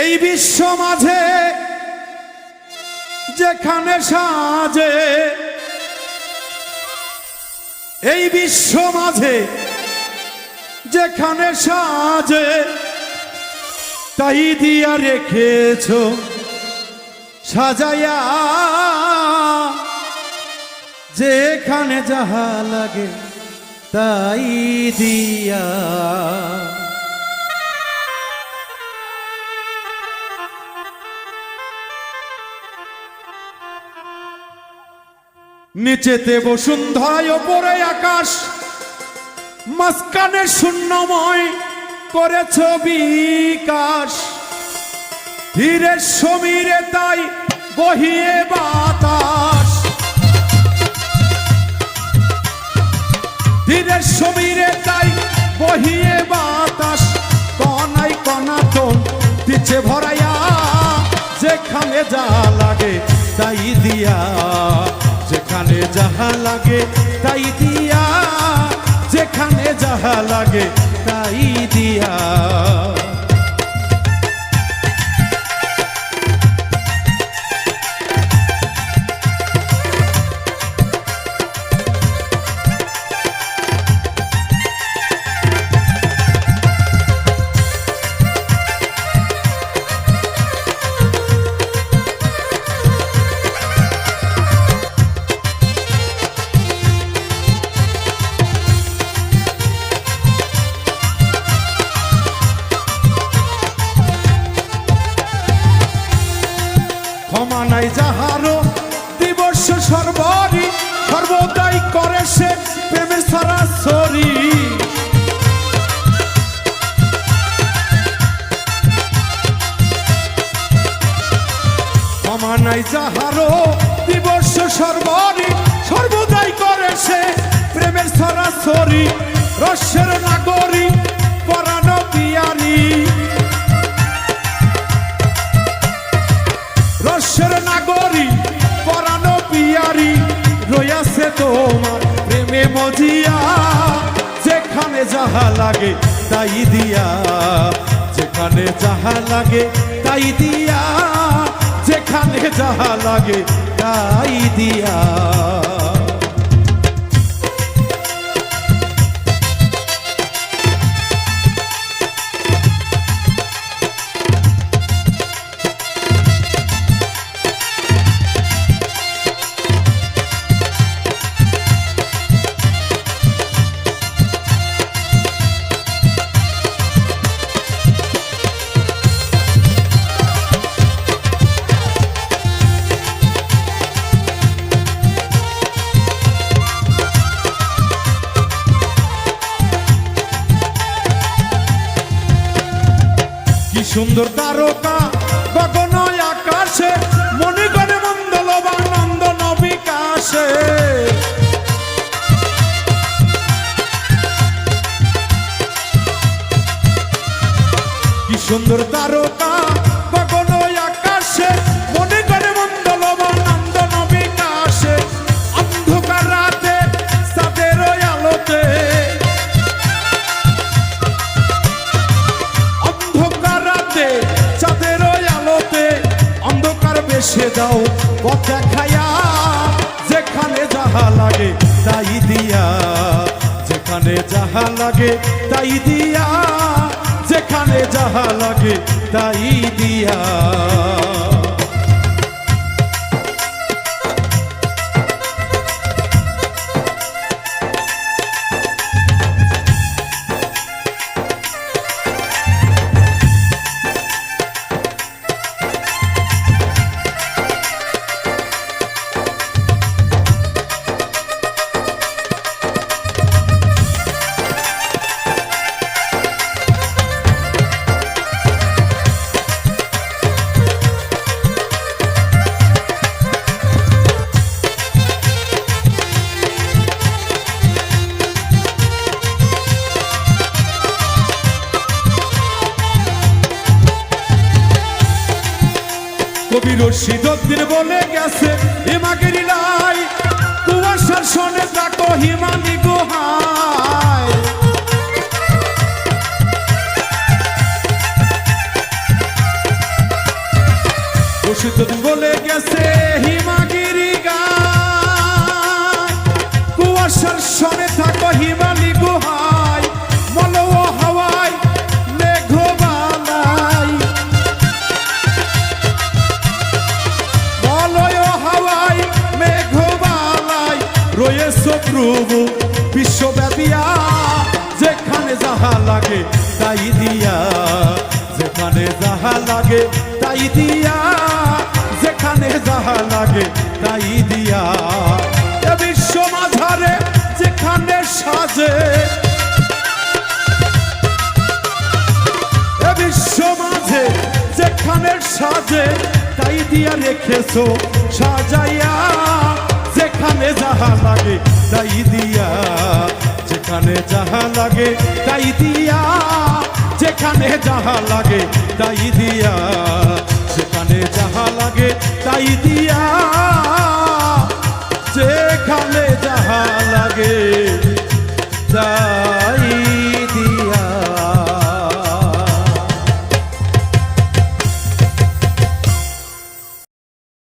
এই বিশ্ব মাঝে যেখানে সাজে, এই বিশ্ব মাঝে যেখানে সাজে, তাই দিয়া রেখেছ সাজাইয়া। যেখানে যাহা লাগে, তাই দিয়া। নিচেতে বসুন্ধরায়, ওপরে আকাশ। মাঝখানে শূন্যময় করেছ বিকাশ। ধীরে সমীরে তাই বহিয়ে বাতাস। ধীরে সমীরে তাই বহিয়ে বাতাস। কনাই কনা কনাতন দিচ্ছে ভরাইয়া, যেখানে যা লাগে তাই দিয়া। যেখানে যাহা লাগে তাই দিয়া। যেখানে যাহা লাগে তাই দিয়া। নাই যাহারও দিবস সর্বরি, সর্বদাই করে সে প্রেমের সরাসরি ক্ষমা নাই যাহারও দিবস সর্বরি, সর্বদাই করে সে প্রেমের সরাসরি রসের তোমার প্রেমে মজিয়া, যেখানে যাহা লাগে তাই দিয়া। যেখানে যাহা লাগে তাই দিয়া, যেখানে যাহা লাগে তাই দিয়া। সুন্দর তারকা গগন আকাশে মনে করে মন্দল নবিকাশে কি সুন্দর তারকা বেশে দাও পথ দেখায়া যেখানে যাহা লাগে তাই দিয়া। যেখানে যাহা লাগে তাই দিয়া, যেখানে যাহা লাগে তাই দিয়া। কবি রশিদুদ্দিন বলে গেছে হিমাগির লাই কুয়াশার শোনে ডাকো হিমানি গুহায়। রশিদ বলে গেছে, হিমাগিরি গায়। কুয়াশার সনে থাকো হিমালি রয়েছে প্রভু বিশ্বব্যাপিয়া যেখানে যাহা লাগে তাই দিয়া। যেখানে যাহা লাগে তাই দিয়া। যেখানে যাহা লাগে তাই দিয়া। বিশ্ব মাঝারে যেখানে সাজে। এ যেখানে সাজে, তাই দিয়া রেখেছো সাজাইয়া। যেখানে যাহা লাগে, তাই দিয়া। যেখানে যাহা লাগে, তাই দিয়া। যেখানে যাহা লাগে, তাই দিয়া। সেখানে যাহা লাগে, তাই দিয়া। যেখানে যাহা লাগে।